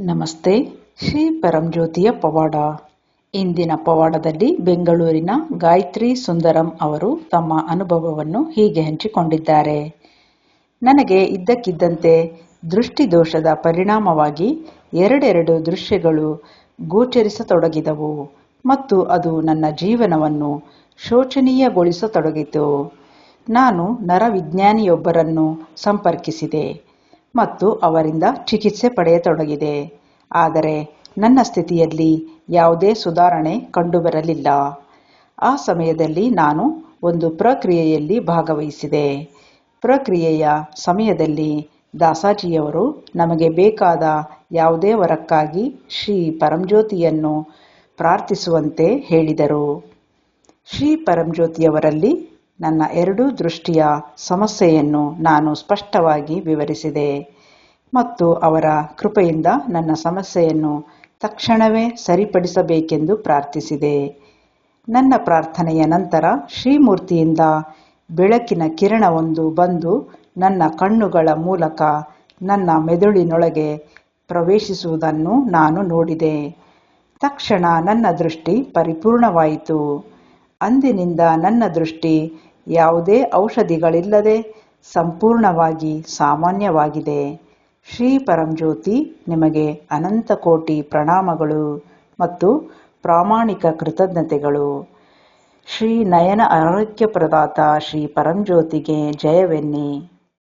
ನಮಸ್ತೆ, ಶ್ರೀ ಪರಂಜ್ಯೋತಿಯ ಪವಾಡ. ಇಂದಿನ ಪವಾಡದಲ್ಲಿ ಬೆಂಗಳೂರಿನ ಗಾಯತ್ರಿ ಸುಂದರಂ ಅವರು ತಮ್ಮ ಅನುಭವವನ್ನು ಹೀಗೆ ಹಂಚಿಕೊಂಡಿದ್ದಾರೆ. ನನಗೆ ಇದ್ದಕ್ಕಿದ್ದಂತೆ ದೃಷ್ಟಿದೋಷದ ಪರಿಣಾಮವಾಗಿ ಎರಡೆರಡು ದೃಶ್ಯಗಳು ಗೋಚರಿಸತೊಡಗಿದವು ಮತ್ತು ಅದು ನನ್ನ ಜೀವನವನ್ನು ಶೋಚನೀಯಗೊಳಿಸತೊಡಗಿತು. ನಾನು ನರವಿಜ್ಞಾನಿಯೊಬ್ಬರನ್ನು ಸಂಪರ್ಕಿಸಿದೆ. ಮತ್ತು ಅವರಿಂದ ಚಿಕಿತ್ಸೆ ಪಡೆಯತೊಡಗಿದೆ. ಆದರೆ ನನ್ನ ಸ್ಥಿತಿಯಲ್ಲಿ ಯಾವುದೇ ಸುಧಾರಣೆ ಕಂಡುಬರಲಿಲ್ಲ. ಆ ಸಮಯದಲ್ಲಿ ನಾನು ಒಂದು ಪ್ರಕ್ರಿಯೆಯಲ್ಲಿ ಭಾಗವಹಿಸಿದೆ. ಪ್ರಕ್ರಿಯೆಯ ಸಮಯದಲ್ಲಿ ದಾಸಾಜಿಯವರು ನಮಗೆ ಬೇಕಾದ ಯಾವುದೇ ವರಕ್ಕಾಗಿ ಶ್ರೀ ಪರಂಜ್ಯೋತಿಯನ್ನು ಪ್ರಾರ್ಥಿಸುವಂತೆ ಹೇಳಿದರು. ಶ್ರೀ ಪರಂಜ್ಯೋತಿಯವರಲ್ಲಿ ನನ್ನ ಎರಡೂ ದೃಷ್ಟಿಯ ಸಮಸ್ಯೆಯನ್ನು ನಾನು ಸ್ಪಷ್ಟವಾಗಿ ವಿವರಿಸಿದೆ. ಮತ್ತು ಅವರ ಕೃಪೆಯಿಂದ ನನ್ನ ಸಮಸ್ಯೆಯನ್ನು ತಕ್ಷಣವೇ ಸರಿಪಡಿಸಬೇಕೆಂದು ಪ್ರಾರ್ಥಿಸಿದೆ. ನನ್ನ ಪ್ರಾರ್ಥನೆಯ ನಂತರ ಶ್ರೀಮೂರ್ತಿಯಿಂದ ಬೆಳಕಿನ ಕಿರಣವೊಂದು ಬಂದು ನನ್ನ ಕಣ್ಣುಗಳ ಮೂಲಕ ನನ್ನ ಮೆದುಳಿನೊಳಗೆ ಪ್ರವೇಶಿಸುವುದನ್ನು ನಾನು ನೋಡಿದೆ. ತಕ್ಷಣ ನನ್ನ ದೃಷ್ಟಿ ಪರಿಪೂರ್ಣವಾಯಿತು. ಅಂದಿನಿಂದ ನನ್ನ ದೃಷ್ಟಿ ಯಾವುದೇ ಔಷಧಿಗಳಿಲ್ಲದೆ ಸಂಪೂರ್ಣವಾಗಿ ಸಾಮಾನ್ಯವಾಗಿದೆ. ಶ್ರೀ ಪರಂಜ್ಯೋತಿ ನಿಮಗೆ ಅನಂತ ಕೋಟಿ ಪ್ರಣಾಮಗಳು ಮತ್ತು ಪ್ರಾಮಾಣಿಕ ಕೃತಜ್ಞತೆಗಳು. ಶ್ರೀ ನಯನ ಆರೋಗ್ಯ ಪ್ರದಾತ ಶ್ರೀ ಪರಂಜ್ಯೋತಿಗೆ ಜಯವೆನ್ನಿ.